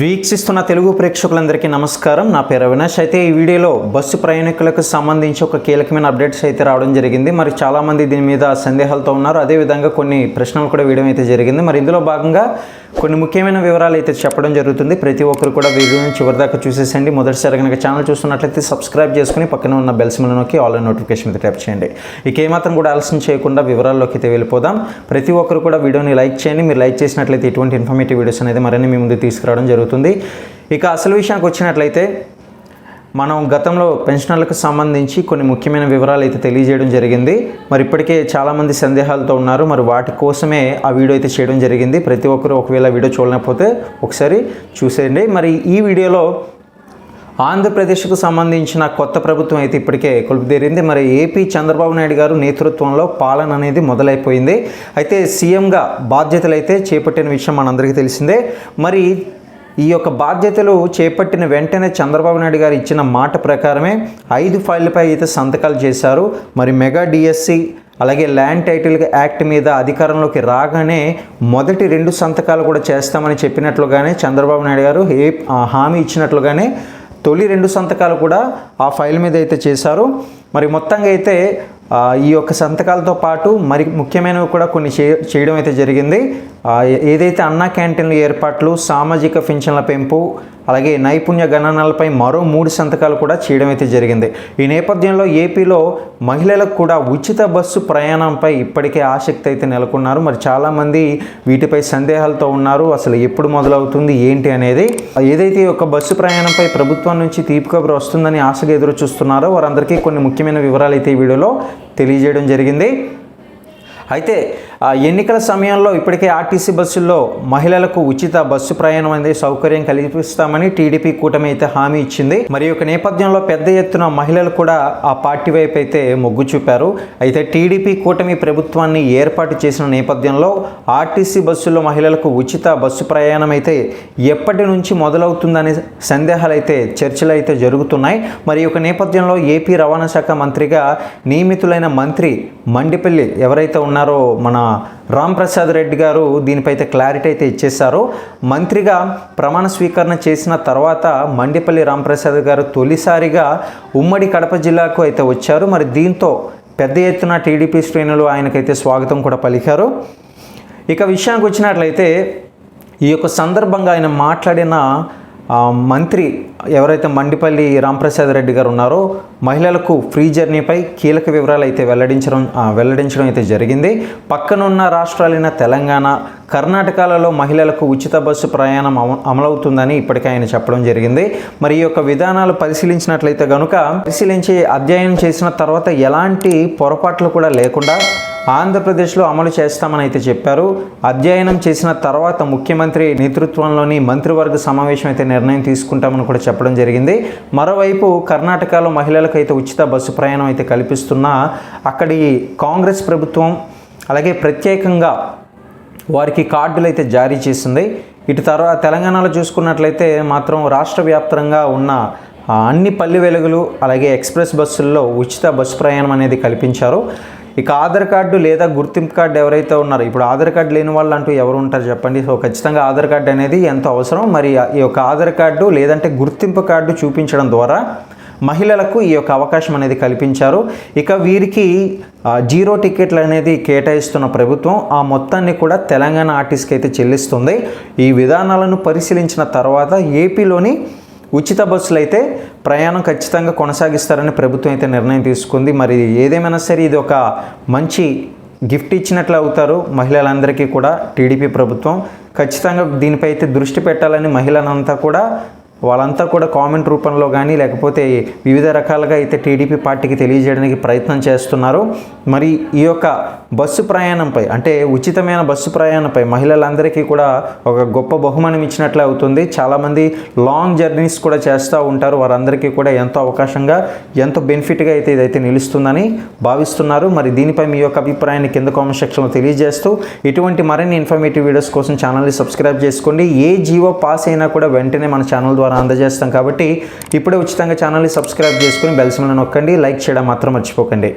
వీక్షిస్తున్న తెలుగు ప్రేక్షకులందరికీ నమస్కారం. నా పేరు అవినాష్. అయితే ఈ వీడియోలో బస్సు ప్రయాణికులకు సంబంధించి ఒక కీలకమైన అప్డేట్స్ అయితే రావడం జరిగింది. మరి చాలామంది దీని మీద సందేహాలతో ఉన్నారు. అదేవిధంగా కొన్ని ప్రశ్నలు కూడా వేయడం అయితే జరిగింది. మరి ఇందులో భాగంగా కొన్ని ముఖ్యమైన వివరాలు అయితే చెప్పడం జరుగుతుంది. ప్రతి ఒక్కరు కూడా వీడియోని చివరిదాకా చూసేసండి. మొదటిసారి కనుక ఛానల్ చూస్తున్నట్లయితే సబ్స్క్రైబ్ చేసుకుని పక్కన ఉన్న బెల్స్ సిమ్లో నొక్కి ఆల్ నోటిఫికేషన్ మీద ట్యాప్ చేయండి. ఇక ఏమాత్రం కూడా ఆలస్యం చేయకుండా వివరాల్లోకి అయితే వెళ్ళిపోదాం. ప్రతి ఒక్కరు కూడా వీడియోని లైక్ చేయండి. మీరు లైక్ చేసినట్లయితే ఇటువంటి ఇన్ఫర్మేటివ్ వీడియోస్ అనేది మరిన్ని మీ ముందు తీసుకురావడం జరుగుతుంది. ఇక అసలు విషయానికి వచ్చినట్లయితే మనం గతంలో పెన్షనర్లకు సంబంధించి కొన్ని ముఖ్యమైన వివరాలు అయితే తెలియజేయడం జరిగింది. మరి ఇప్పటికే చాలామంది సందేహాలతో ఉన్నారు. మరి వాటి కోసమే ఆ వీడియో అయితే చేయడం జరిగింది. ప్రతి ఒక్కరు ఒకవేళ వీడియో చూడలేకపోతే ఒకసారి చూసేయండి. మరి ఈ వీడియోలో ఆంధ్రప్రదేశ్కు సంబంధించిన కొత్త ప్రభుత్వం అయితే ఇప్పటికే కొలుపుదేరింది. మరి ఏపీ చంద్రబాబు నాయుడు గారు నేతృత్వంలో పాలన అనేది మొదలైపోయింది. అయితే సీఎంగా బాధ్యతలు అయితే చేపట్టిన విషయం మనందరికీ తెలిసిందే. మరి ఈ యొక్క బాధ్యతలు చేపట్టిన వెంటనే చంద్రబాబు నాయుడు గారు ఇచ్చిన మాట ప్రకారమే ఐదు ఫైళ్ళపై అయితే సంతకాలు చేశారు. మరి మెగా డిఎస్సి అలాగే ల్యాండ్ టైటిల్ యాక్ట్ మీద అధికారంలోకి రాగానే మొదటి రెండు సంతకాలు కూడా చేస్తామని చెప్పినట్లుగానే చంద్రబాబు నాయుడు గారు ఏ హామీ ఇచ్చినట్లుగానే తొలి రెండు సంతకాలు కూడా ఆ ఫైల్ మీద అయితే చేశారు. మరి మొత్తంగా అయితే ఈ యొక్క సంతకాలతో పాటు మరి ముఖ్యమైనవి కూడా కొన్ని చే చేయడం అయితే జరిగింది. ఏదైతే అన్నా క్యాంటీన్ల ఏర్పాట్లు సామాజిక పెన్షన్ల పెంపు అలాగే నైపుణ్య గణనలపై మరో మూడు సంతకాలు కూడా చేయడం అయితే జరిగింది. ఈ నేపథ్యంలో ఏపీలో మహిళలకు కూడా ఉచిత బస్సు ప్రయాణంపై ఇప్పటికే ఆసక్తి అయితే నెలకొన్నారు. మరి చాలామంది వీటిపై సందేహాలతో ఉన్నారు. అసలు ఎప్పుడు మొదలవుతుంది? ఏంటి అనేది? ఏదైతే ఒక బస్సు ప్రయాణంపై ప్రభుత్వం నుంచి తీపి కబురు వస్తుందని ఆశగా ఎదురు చూస్తున్నారో వారందరికీ కొన్ని ముఖ్యమైన వివరాలు అయితే ఈ వీడియోలో తెలియజేయడం జరిగింది. అయితే ఎన్నికల సమయంలో ఇప్పటికే ఆర్టీసీ బస్సుల్లో మహిళలకు ఉచిత బస్సు ప్రయాణం అనేది సౌకర్యం కల్పిస్తామని టీడీపీ కూటమి అయితే హామీ ఇచ్చింది. మరి ఒక యొక్క నేపథ్యంలో పెద్ద ఎత్తున మహిళలు కూడా ఆ పార్టీ వైపు అయితే మొగ్గు చూపారు. అయితే టీడీపీ కూటమి ప్రభుత్వాన్ని ఏర్పాటు చేసిన నేపథ్యంలో ఆర్టీసీ బస్సుల్లో మహిళలకు ఉచిత బస్సు ప్రయాణం అయితే ఎప్పటి నుంచి మొదలవుతుందనే సందేహాలు అయితే చర్చలు అయితే జరుగుతున్నాయి. మరి యొక్క నేపథ్యంలో ఏపీ రవాణా శాఖ మంత్రిగా నియమితులైన మంత్రి మండిపల్లి ఎవరైతే ఉన్నారో మన రామ్ ప్రసాద్ రెడ్డి గారు దీనిపై అయితే క్లారిటీ అయితే ఇచ్చేశారు. మంత్రిగా ప్రమాణ స్వీకరణ చేసిన తర్వాత మండిపల్లి రామప్రసాద్ గారు తొలిసారిగా ఉమ్మడి కడప జిల్లాకు అయితే వచ్చారు. మరి దీంతో పెద్ద ఎత్తున టీడీపీ శ్రేణులు ఆయనకైతే స్వాగతం కూడా పలికారు. ఇక విషయానికి వచ్చినట్లయితే ఈ యొక్క సందర్భంగా ఆయన మాట్లాడిన మంత్రి ఎవరైతే మండిపల్లి రాంప్రసాద్ రెడ్డి గారు ఉన్నారో మహిళలకు ఫ్రీ జర్నీపై కీలక వివరాలు అయితే వెల్లడించడం వెల్లడించడం అయితే జరిగింది. పక్కనున్న రాష్ట్రాలైన తెలంగాణ కర్ణాటకలలో మహిళలకు ఉచిత బస్సు ప్రయాణం అమ- అమలవుతుందని ఇప్పటికే ఆయన చెప్పడం జరిగింది. మరి ఈ యొక్క విధానాలు పరిశీలించినట్లయితే కనుక పరిశీలించి అధ్యయనం చేసిన తర్వాత ఎలాంటి పొరపాట్లు కూడా లేకుండా ఆంధ్రప్రదేశ్లో అమలు చేస్తామని అయితే చెప్పారు. అధ్యయనం చేసిన తర్వాత ముఖ్యమంత్రి నేతృత్వంలోని మంత్రివర్గ సమావేశం అయితే నిర్ణయం తీసుకుంటామని కూడా చెప్పడం జరిగింది. మరోవైపు కర్ణాటకలో మహిళలకు అయితే ఉచిత బస్సు ప్రయాణం అయితే కల్పిస్తున్న అక్కడి కాంగ్రెస్ ప్రభుత్వం అలాగే ప్రత్యేకంగా వారికి కార్డులు అయితే జారీ చేసింది. ఇటు తర్వాత తెలంగాణలో చూసుకున్నట్లయితే మాత్రం రాష్ట్ర వ్యాప్తంగా ఉన్న అన్ని పల్లె వెలుగులు అలాగే ఎక్స్ప్రెస్ బస్సుల్లో ఉచిత బస్సు ప్రయాణం అనేది కల్పించారు. ఇక ఆధార్ కార్డు లేదా గుర్తింపు కార్డు ఎవరైతే ఉన్నారో ఇప్పుడు ఆధార్ కార్డు లేని వాళ్ళు అంటూ ఎవరు ఉంటారు చెప్పండి? సో ఖచ్చితంగా ఆధార్ కార్డు అనేది ఎంతో అవసరం? మరి ఈ యొక్క ఆధార్ కార్డు లేదంటే గుర్తింపు కార్డు చూపించడం ద్వారా మహిళలకు ఈ యొక్క అవకాశం అనేది కల్పించారు. ఇక వీరికి జీరో టికెట్లు అనేది కేటాయిస్తున్న ప్రభుత్వం ఆ మొత్తాన్ని కూడా తెలంగాణ ఆర్టీస్కి అయితే చెల్లిస్తుంది. ఈ విధానాలను పరిశీలించిన తర్వాత ఏపీలోని ఉచిత బస్సులు అయితే ప్రయాణం ఖచ్చితంగా కొనసాగిస్తారని ప్రభుత్వం అయితే నిర్ణయం తీసుకుంది. మరి ఏదేమైనా సరే ఇది ఒక మంచి గిఫ్ట్ ఇచ్చినట్లు అవుతారు మహిళలందరికీ కూడా టీడీపీ ప్రభుత్వం. ఖచ్చితంగా దీనిపై అయితే దృష్టి పెట్టాలని మహిళలంతా కూడా వాళ్ళంతా కూడా కామెంట్ రూపంలో కానీ లేకపోతే వివిధ రకాలుగా అయితే టీడీపీ పార్టీకి తెలియజేయడానికి ప్రయత్నం చేస్తున్నారు. మరి ఈ యొక్క బస్సు ప్రయాణంపై అంటే ఉచితమైన బస్సు ప్రయాణంపై మహిళలందరికీ కూడా ఒక గొప్ప బహుమానం ఇచ్చినట్లే అవుతుంది. చాలామంది లాంగ్ జర్నీస్ కూడా చేస్తూ ఉంటారు. వారందరికీ కూడా ఎంతో అవకాశంగా ఎంతో బెనిఫిట్గా అయితే ఇదైతే నిలుస్తుందని భావిస్తున్నారు. మరి దీనిపై మీ యొక్క అభిప్రాయాన్ని కింద కామెంట్ సెక్షన్లో తెలియజేస్తూ ఇటువంటి మరిన్ని ఇన్ఫర్మేటివ్ వీడియోస్ కోసం ఛానల్ని సబ్స్క్రైబ్ చేసుకోండి. ఏ జీవో పాస్ అయినా కూడా వెంటనే మన ఛానల్ ద్వారా అందజేస్తాం. కాబట్టి ఇప్పుడే ఉచితంగా ఛానల్ని సబ్స్క్రైబ్ చేసుకుని బెల్ నొక్కండి. లైక్ చేయడం మాత్రం మర్చిపోకండి.